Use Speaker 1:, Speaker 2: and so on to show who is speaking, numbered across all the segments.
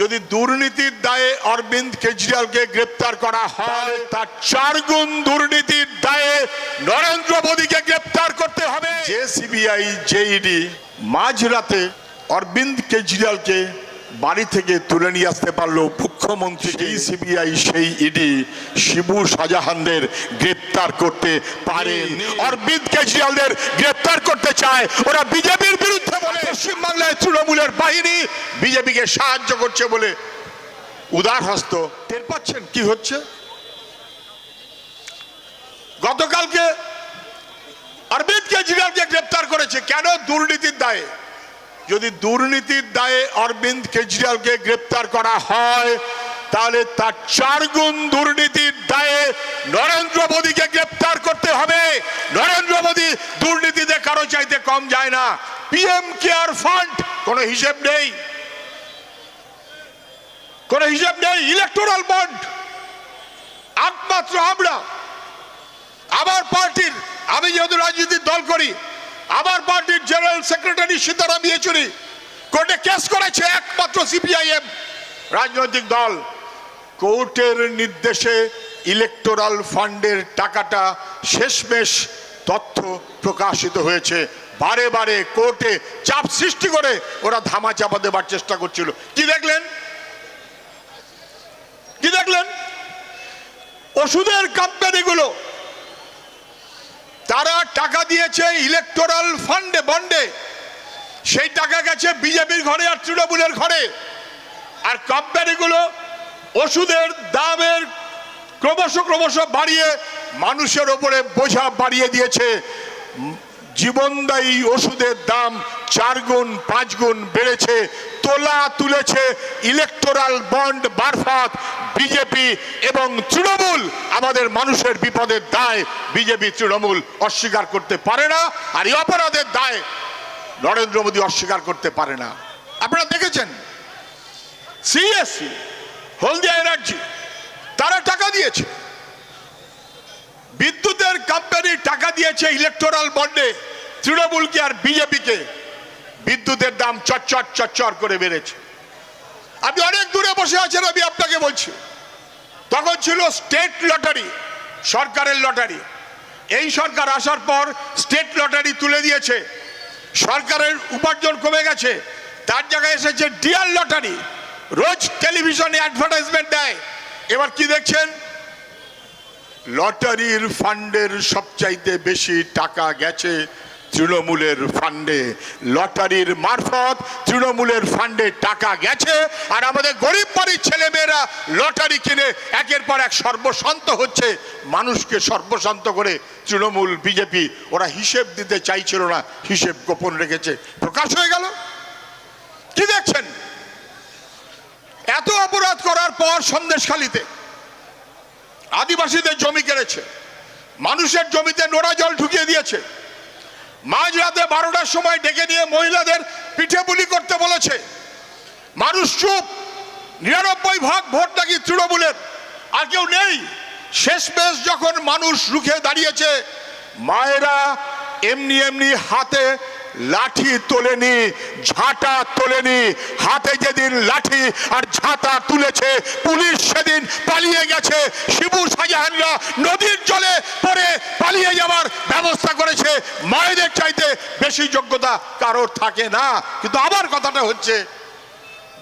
Speaker 1: যদি দুর্নীতির দায়ে অরবিন্দ কেজরিওয়ালকে গ্রেপ্তার করা হয় তার চার গুণ দুর্নীতির দায়ে নরেন্দ্র মোদীকে গ্রেপ্তার করতে হবে। যে সিবিআই জেইডি মাঝরাতে অরবিন্দ কেজরিওয়ালকে বাড়ি থেকে তুলে নিয়ে আসতে পারল মুখ্যমন্ত্রী সেই সিবিআই সেই ইডি শিবু শাহজাহানদের গ্রেপ্তার করতে পারে। অরবিন্দ কেজরিওয়ালদের গ্রেপ্তার করতে চায়। ওরা বিজেপির বিরুদ্ধে বলে। পশ্চিমবাংলায় তৃণমূলের বাহিনী বিজেপিকে সাহায্য করছে বলে উদার হস্ত টের পাচ্ছেন কি হচ্ছে? গতকালকে অরবিন্দ কেজরিওয়ালকে গ্রেপ্তার করেছে। কেন দুর্নীতির দায়ে? যদি দুর্নীতির দায়ে অরবিন্দ কেজরিওয়ালকে গ্রেপ্তার করা হয়, তাহলে তার চার গুণ দুর্নীতির দায়ে নরেন্দ্র মোদীকে গ্রেপ্তার করতে হবে। নরেন্দ্র মোদী দুর্নীতিতে কারও চাইতে কম যায় না। পিএম কেয়ার ফান্ড, কোনো হিসেব নেই। কোনো হিসেব নেই, ইলেকটোরাল বন্ড। একমাত্র আমরা। আমার পার্টির, আমি যেহেতু রাজনীতির দল করি আমার পার্টির জেনারেল সেক্রেটারি সীতারাম ইয়েচুরি কোর্টে কেস করেছে একমাত্র সিপিআইএম রাজনৈতিক দল। কোর্টের নির্দেশে ইলেকটোরাল ফান্ডের টাকাটা শেষমেশ তথ্য প্রকাশিত হয়েছে। বারে বারে কোর্টে চাপ সৃষ্টি করে ওরা ধামা চাপা দেবার চেষ্টা করছিল। কি দেখলেন? কি দেখলেন? ওষুধের কোম্পানিগুলো তারা টাকা দিয়েছে ইলেকটোরাল ফান্ডে বন্ডে সেই টাকা গেছে বিজেপির ঘরে আর তৃণমূলের ঘরে। আর কোম্পানিগুলো ওষুধের দামের ক্রমশ ক্রমশ বাড়িয়ে মানুষের ওপরে বোঝা বাড়িয়ে দিয়েছে। জীবনদায়ী ওষুধের দাম চার গুণ, পাঁচ গুণ বেড়েছে। তোলা তুলেছে ইলেকটোরাল বন্ড মারফত বিজেপি এবং তৃণমূল। আমাদের মানুষের বিপদের দায় বিজেপি তৃণমূল অস্বীকার করতে পারে না আর এই অপরাধের দায় নরেন্দ্র মোদী অস্বীকার করতে পারে না। আপনারা দেখেছেন? সিএসসি হলদিয়া এনার্জি তারা টাকা দিয়েছে। বিদ্যুতের কোম্পানি টাকা দিয়েছে ইলেকটোরাল বন্ডে তৃণমূলকে আর বিজেপিকে বিদ্যুতের দাম চচ্চর চচ্চর করে বেড়েছে। আপনি অনেক দূরে বসে আছেন আমি আপনাকে বলছি। তখন ছিল স্টেট লটারি, সরকারের লটারি। এই সরকার আসার পর স্টেট লটারি তুলে দিয়েছে। সরকারের উপার্জন কমে গেছে। তার জায়গায় এসেছে ডিয়ার লটারি। রোজ টেলিভিশনে অ্যাডভার্টাইজমেন্ট দেয়। এবার কি দেখছেন? লটারির ফান্ডের সবচাইতে বেশি টাকা গেছে তৃণমূলের ফান্ডে লটারির মারফত তৃণমূলের ফান্ডে টাকা গেছে, আর আমাদের গরিব বাড়ির ছেলেমেয়েরা লটারি কিনে একের পর এক সর্বশান্ত হচ্ছে। মানুষকে সর্বশান্ত করে তৃণমূল, বিজেপি, ওরা হিসেব দিতে চাইছিল না, হিসেব গোপন রেখেছে। প্রকাশ হয়ে গেল। কি দেখছেন? এত অপরাধ করার পর সন্দেশখালিতে আদিবাসীদের জমি কেড়েছে। মানুষের জমিতে নোড়া জল ঢুকিয়ে দিয়েছে। মাঝরাতে বারোটার সময় ডেকে নিয়ে মহিলাদের পিঠে বুলি করতে বলেছে। মানুষ চুপ। নিরানব্বই ভাগ ভোট নাকি তৃণমূলের। আর কেউ নেই। শেষমেশ যখন মানুষ রুখে দাঁড়িয়েছে, মায়েরা এমনি এমনি হাতে লাঠি তোলেনি, ঝাঁটা তোলেনি। হাতে যেদিন লাঠি আর ঝাঁটা তুলেছে, পুলিশ সেদিন পালিয়ে গেছে। শিবু শাহজাহানরা নদীর জলে পালিয়ে যাওয়ার ব্যবস্থা করেছে। মায়েদের চাইতে বেশি যোগ্যতা কারোর থাকে না। কিন্তু আবার কথাটা হচ্ছে,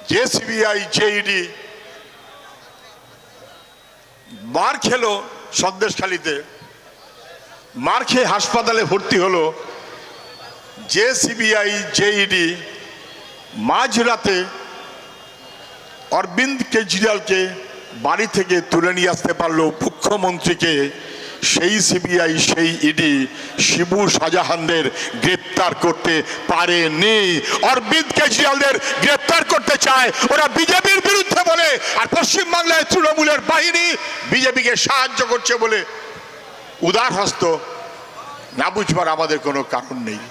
Speaker 1: যে সিবিআই জেইডি মার খেলো সন্দেশখালিতে। মার খেয়ে হাসপাতালে ভর্তি হলো। যে সিবিআই জেইডি মাঝরাতে অরবিন্দ কেজরিওয়ালকে বাড়ি থেকে তুলে নিয়ে আসতে পারল মুখ্যমন্ত্রীকে। সেই সিবিআই, সেই ইডি শিবু শাহজাহানদের গ্রেপ্তার করতে পারেনি। অরবিন্দ কেজরিওয়ালদের গ্রেপ্তার করতে চায় ওরা বিজেপির বিরুদ্ধে বলে, আর পশ্চিমবাংলায় তৃণমূলের বাহিনী বিজেপিকে সাহায্য করছে বলে উদার হস্ত না বুঝবার আমাদের কোনো কারণ নেই।